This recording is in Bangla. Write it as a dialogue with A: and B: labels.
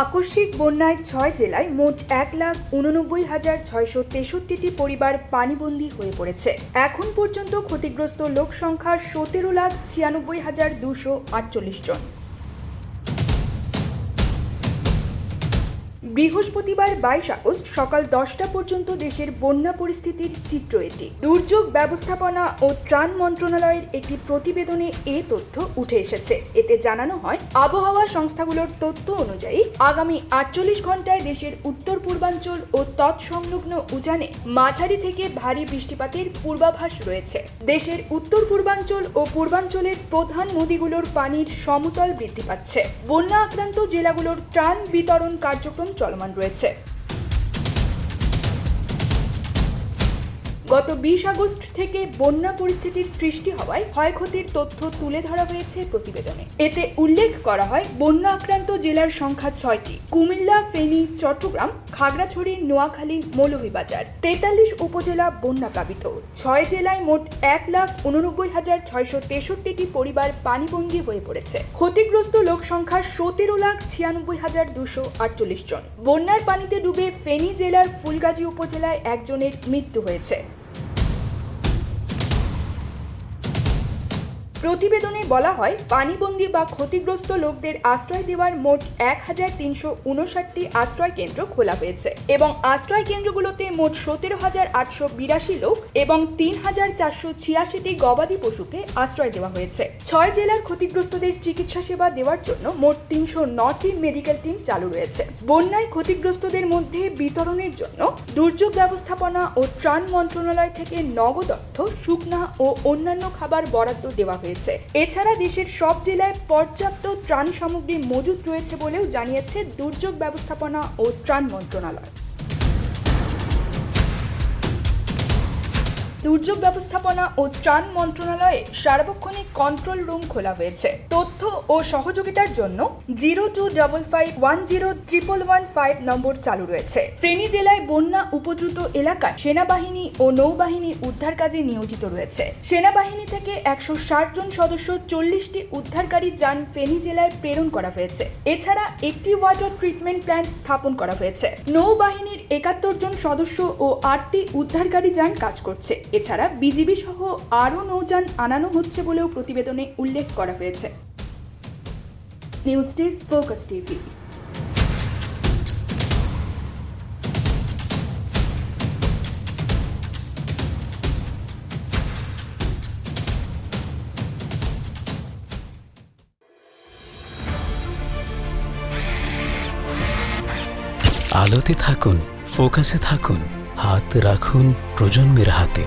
A: আকস্মিক বন্যায় ছয় জেলায় মোট এক লাখ উননব্বই হাজার ছয়শো তেষট্টিটি পরিবার পানিবন্দী হয়ে পড়েছে। এখন পর্যন্ত ক্ষতিগ্রস্ত লোক সংখ্যা সতেরো লাখ ছিয়ানব্বই হাজার দুশো আটচল্লিশ জন। বৃহস্পতিবার বাইশ আগস্ট সকাল দশটা পর্যন্ত দেশের বন্যা পরিস্থিতির চিত্র এটি। দুর্যোগ ব্যবস্থাপনা ও ত্রাণ মন্ত্রণালয়ের একটি প্রতিবেদনে এ তথ্য উঠে এসেছে। এতে জানানো হয়, আবহাওয়া সংস্থাগুলোর তথ্য অনুযায়ী আগামী আটচল্লিশ ঘন্টায় দেশের উত্তর পূর্বাঞ্চল ও তৎসংলগ্ন উজানে মাঝারি থেকে ভারী বৃষ্টিপাতের পূর্বাভাস রয়েছে। দেশের উত্তর পূর্বাঞ্চল ও পূর্বাঞ্চলের প্রধান নদীগুলোর পানির সমতল বৃদ্ধি পাচ্ছে। বন্যা আক্রান্ত জেলাগুলোর ত্রাণ বিতরণ কার্যক্রম চলমান রয়েছে। গত বিশ আগস্ট থেকে বন্যা পরিস্থিতির সৃষ্টি হওয়ায় ক্ষয়ক্ষতির তথ্য তুলে ধরা হয়েছে প্রতিবেদনে। এতে উল্লেখ করা হয়, বন্যা আক্রান্ত জেলার সংখ্যা ছয়টি। কুমিল্লা, ফেনী, চট্টগ্রাম, খাগড়াছড়ি, নোয়াখালী, মৌলভীবাজার। তেতাল্লিশ উপজেলা বন্যা প্লাবিত। ছয় জেলায় মোট এক লাখ উননব্বই হাজার ছয়শো তেষট্টিটি পরিবার পানিবন্দী হয়ে পড়েছে। ক্ষতিগ্রস্ত লোক সংখ্যা সতেরো লাখ ছিয়ানব্বই হাজার দুশো আটচল্লিশ জন। বন্যার পানিতে ডুবে ফেনী জেলার ফুলগাজী উপজেলায় একজনের মৃত্যু হয়েছে। প্রতিবেদনে বলা হয়, পানিবন্দী বা ক্ষতিগ্রস্ত লোকদের আশ্রয় দেওয়ার মোট এক হাজার তিনশো উনষাটটি আশ্রয় কেন্দ্র খোলা হয়েছে এবং আশ্রয় কেন্দ্রগুলোতে মোট সতেরো হাজার আটশো বিরাশি লোক এবং তিন হাজার চারশো ছিয়াশিটি গবাদি পশুকে আশ্রয় দেওয়া হয়েছে। ছয় জেলার ক্ষতিগ্রস্তদের চিকিৎসা সেবা দেওয়ার জন্য মোট তিনশো নটি মেডিকেল টিম চালু রয়েছে। বন্যায় ক্ষতিগ্রস্তদের মধ্যে বিতরণের জন্য দুর্যোগ ব্যবস্থাপনা ও ত্রাণ মন্ত্রণালয় থেকে নগদ অর্থ, শুকনা ও অন্যান্য খাবার বরাদ্দ দেওয়া হয়েছে। এছাড়া দেশের সব জেলায় পর্যাপ্ত ত্রাণ সামগ্রী মজুত রয়েছে বলেও জানিয়েছে দুর্যোগ ব্যবস্থাপনা ও ত্রাণ মন্ত্রণালয়। দুর্যোগ ব্যবস্থাপনা ও ত্রাণ মন্ত্রণালয়ে সার্বক্ষণিক কন্ট্রোল রুম খোলা হয়েছে। তথ্য ও সহযোগিতার জন্য zero two double five one zero triple one five নম্বর চালু রয়েছে। ফেনী জেলায় বন্যা উপদ্রুত এলাকায় সেনাবাহিনী ও নৌবাহিনী উদ্ধার কাজে নিয়োজিত রয়েছে। সেনাবাহিনী থেকে একশো ষাট জন সদস্য চল্লিশটি উদ্ধারকারী যান ফেনী জেলায় প্রেরণ করা হয়েছে। এছাড়া একটি ওয়াটার ট্রিটমেন্ট প্ল্যান্ট স্থাপন করা হয়েছে। নৌবাহিনীর একাত্তর জন সদস্য ও আটটি উদ্ধারকারী যান কাজ করছে। এছাড়া বিজিবি সহ আরও নৌযান আনানো হচ্ছে বলেও প্রতিবেদনে উল্লেখ করা হয়েছে। News desk, focus TV.
B: আলোতে থাকুন, ফোকাসে থাকুন, হাত রাখুন প্রজন্মের হাতে।